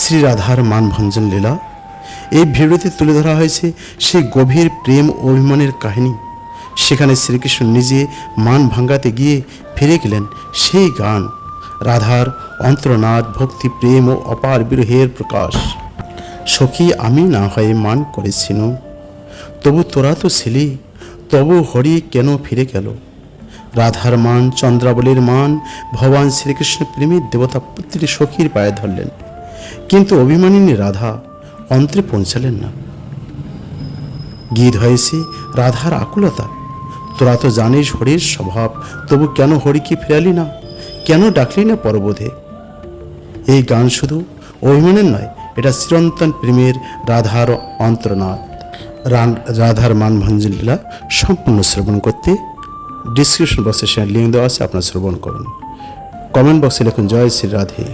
শ্রী রাধার মানভঞ্জন লীলা। এই ভিডিওতে তুলে ধরা হয়েছে সেই গভীর প্রেম অভিমানের কাহিনী। সেখানে শ্রীকৃষ্ণ নিজে মান ভাঙ্গাতে গিয়ে ফিরে গেলেন সেই গান, রাধার অন্তরনাথ ভক্তি প্রেম ও অপার বিরহের প্রকাশ। সখী, আমি না হয়ে মান করেছিল তবু তোরা তো ছিলি, তবু হরি কেন ফিরে গেল? রাধার মান, চন্দ্রাবলীর মান, ভগবান শ্রীকৃষ্ণ প্রেমের দেবতা পুত্রী সখীর পায়ে ধরলেন। কিন্তু অভিমানিনী রাধা অন্ত্রে পৌঁছালেন না। গীত হয়েছে রাধার আকুলতা। তোরা তো জানিস হরির স্বভাব, তবু কেন হরিকে ফেরালি না? কেন ডাকলি না পরবোধে? এই গান শুধু অভিমানের নয়, এটা চিরন্তন প্রেমের রাধার অন্তরনাথ রাধার মানভঞ্জন লীলা সম্পূর্ণ শ্রবণ করতে ডিসক্রিপশন বক্সে সে লিঙ্ক দেওয়া আছে, আপনার শ্রবণ করুন। কমেন্ট বক্সে লিখুন, জয় শ্রী রাধে।